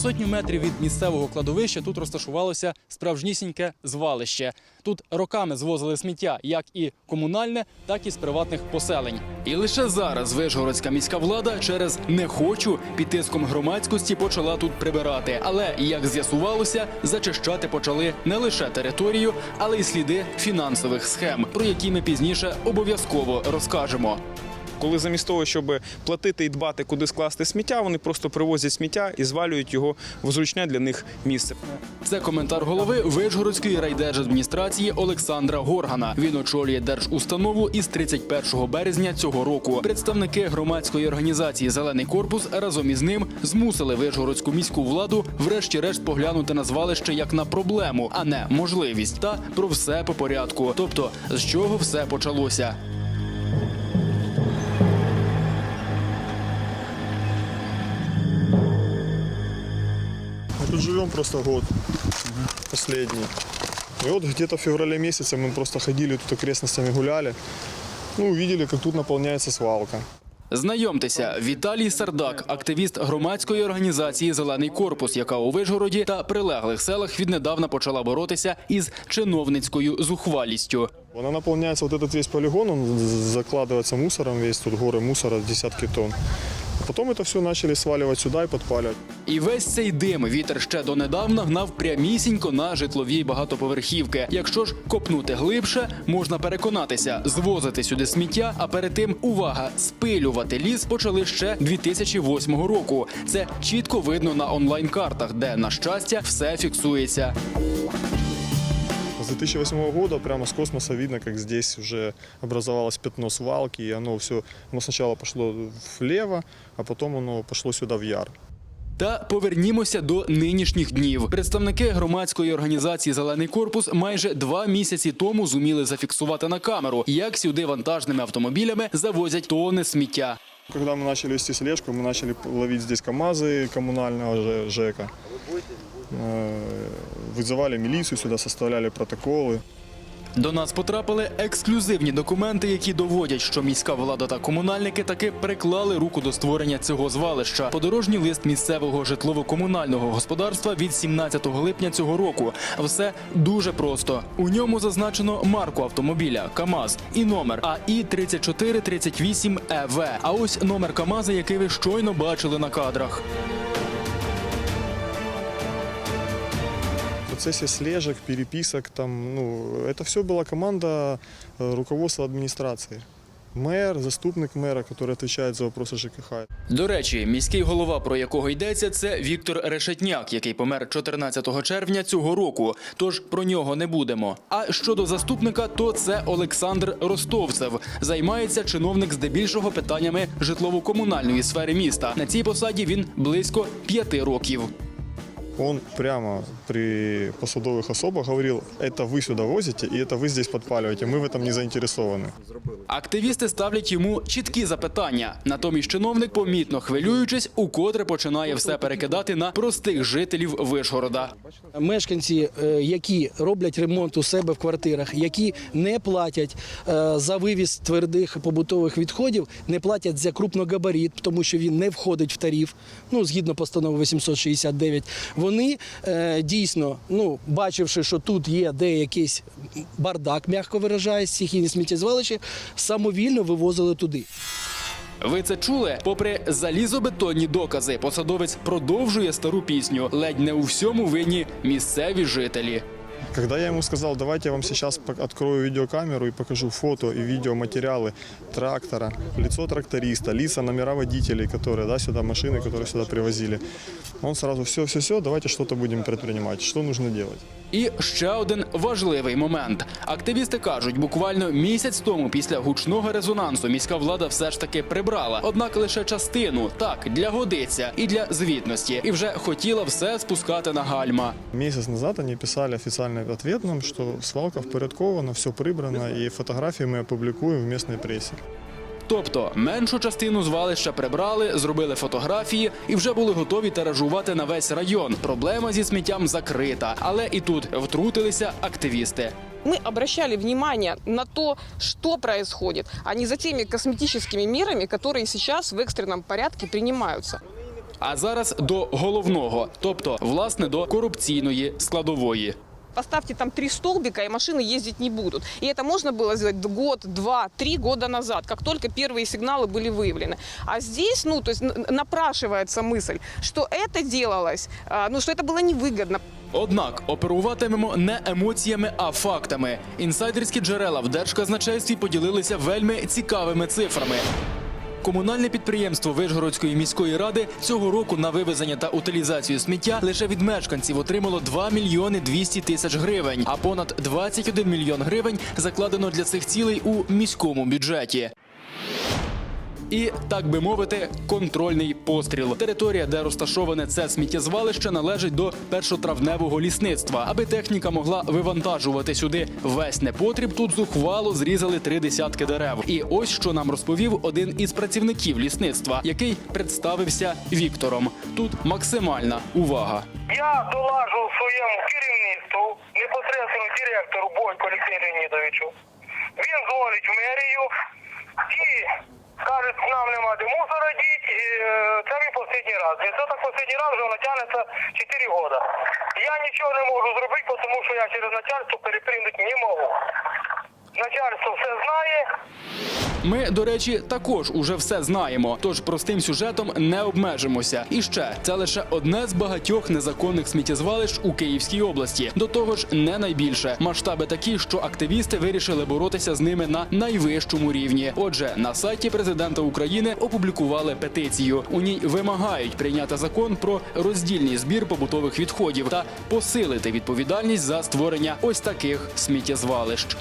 сотню метрів від місцевого кладовища тут розташувалося справжнісіньке звалище. Тут роками звозили сміття, як і комунальне, так і з приватних поселень. І лише зараз Вишгородська міська влада через не хочу під тиском громадськості почала тут прибирати. Але як з'ясувалося, зачищати почали не лише територію, але й сліди фінансових схем, про які ми пізніше обов'язково розкажемо. Коли замість того, щоб платити і дбати, куди скласти сміття, вони просто привозять сміття і звалюють його в зручне для них місце. Це коментар голови Вишгородської райдержадміністрації Олександра Горгана. Він очолює держустанову із 31 березня цього року. Представники громадської організації Зелений корпус разом із ним змусили Вишгородську міську владу врешті-решт поглянути на звалище як на проблему, а не можливість. Та про все по порядку. Тобто, з чого все почалося. тут живем просто год, последний. И вот где-то в феврале месяце мы просто ходили тут окрестностями гуляли. Ну, увидели, как тут наполняется свалка. Знайомтеся, Віталій Сардак, активіст громадської організації Зелений корпус, яка у Вишгороді та прилеглих селах віднедавна почала боротися із чиновницькою зухвалістю. Она наполняется, вот этот весь полигон, он закладывается мусором, весь тут горы мусора, десятки тонн. Потом это все начали сваливать сюда и подпаливать. І весь цей дим вітер ще донедавна гнав прямісінько на житлові багатоповерхівки. Якщо ж копнути глибше, можна переконатися, звозити сюди сміття, а перед тим увага, спилювати ліс почали ще 2008 року. Це чітко видно на онлайн-картах, де на щастя все фіксується. С 2008 года прямо с космоса видно, как здесь уже образовалось пятно свалки, и оно все, оно сначала пошло влево, а потом оно пошло сюда в яр. Та повернімося до нинішніх днів. Представники громадської організації Зелений корпус майже два місяці тому зуміли зафіксувати на камеру, як сюди вантажними автомобілями завозять тони сміття. Когда мы начали вести слежку, мы начали ловить здесь КАМАЗы коммунального Ж- ЖЭКа. Э, Вызывали милицию сюда, составляли протоколы. До нас потрапили ексклюзивні документи, які доводять, що міська влада та комунальники таки приклали руку до створення цього звалища. Подорожній лист місцевого житлово-комунального господарства від 17 липня цього року. Все дуже просто. У ньому зазначено марку автомобіля КАМАЗ і номер АІ 3438 ЕВ. А ось номер КАМАЗа, який ви щойно бачили на кадрах. процессе слежек, переписок, там, ну, это все была команда э, руководства администрации. Мэр, заступник мэра, который отвечает за вопросы ЖКХ. До речі, міський голова, про якого йдеться, це Віктор Решетняк, який помер 14 червня цього року. Тож про нього не будемо. А щодо заступника, то це Олександр Ростовцев. Займається чиновник здебільшого питаннями житлово-комунальної сфери міста. На цій посаді він близько п'яти років. Он прямо при посадовых особах говорил, это вы сюда возите, и это вы здесь подпаливаете, мы в этом не заинтересованы. Активісти ставлять йому чіткі запитання. Натомість чиновник, помітно хвилюючись, укотре починає все перекидати на простих жителів Вишгорода. Мешканці, е, які роблять ремонт у себе в квартирах, які не платять е, за вивіз твердих побутових відходів, не платять за крупногабарит, тому що він не входить в тариф, ну згідно постанови 869, вони е, дійсно, ну бачивши, що тут є де бардак, м'яко виражаюсь, стихійні сміттєзвалища, самовільно вивозили туди. Ви це чули? Попри залізобетонні докази, посадовець продовжує стару пісню. Ледь не у всьому винні місцеві жителі. Когда я ему сказал, давайте я вам сейчас пок- открою видеокамеру и покажу фото и видеоматериалы трактора, лицо тракториста, лица, номера водителей, которые, да, сюда, машины, которые сюда привозили. Он сразу, все, все, все, давайте что-то будем предпринимать, что нужно делать. І ще один важливий момент. Активісти кажуть, буквально місяць тому після гучного резонансу міська влада все ж таки прибрала. Однак лише частину так для годиться і для звітності, і вже хотіла все спускати на гальма. Месяц назад они писали официальный ответ нам, что свалка впорядкована, все прибрано, и фотографии мы опубликуем в местной прессе. Тобто меншу частину звалища прибрали, зробили фотографії і вже були готові тиражувати на весь район. Проблема зі сміттям закрита, але і тут втрутилися активісти. Мы обращали внимание на то, что происходит, а не за теми косметическими мерами, которые сейчас в экстренном порядке принимаются. А зараз до головного, тобто власне до корупційної складової. Поставьте там три столбика, и машины ездить не будут. И это можно было сделать год, два, три года назад, как только первые сигналы были выявлены. А здесь, ну, то есть н- напрашивается мысль, что это делалось, а, ну, что это было невыгодно. Однак оперуватимемо не емоціями, а фактами. Інсайдерські джерела в держказначействі поділилися вельми цікавими цифрами. Комунальне підприємство Вишгородської міської ради цього року на вивезення та утилізацію сміття лише від мешканців отримало 2 мільйони 200 тисяч гривень, а понад 21 мільйон гривень закладено для цих цілей у міському бюджеті. І так би мовити, контрольний постріл. Територія, де розташоване це сміттєзвалище, належить до першотравневого лісництва. Аби техніка могла вивантажувати сюди весь непотріб, тут зухвало зрізали три десятки дерев. І ось що нам розповів один із працівників лісництва, який представився Віктором. Тут максимальна увага. Я долажу своєму керівництву, непосередньо директору Бойко Олексію Леонідовичу. Він дзвонить мерію і каже, нам нема де мусор і, е, це мій останній раз. І це так останній раз вже натягнеться тягнеться 4 роки. Я нічого не можу зробити, тому що я через начальство перепринути не можу. Начальство все знає, Ми, до речі, також уже все знаємо. Тож простим сюжетом не обмежимося. І ще це лише одне з багатьох незаконних сміттєзвалищ у Київській області. До того ж, не найбільше. Масштаби такі, що активісти вирішили боротися з ними на найвищому рівні. Отже, на сайті президента України опублікували петицію. У ній вимагають прийняти закон про роздільний збір побутових відходів та посилити відповідальність за створення ось таких сміттєзвалищ.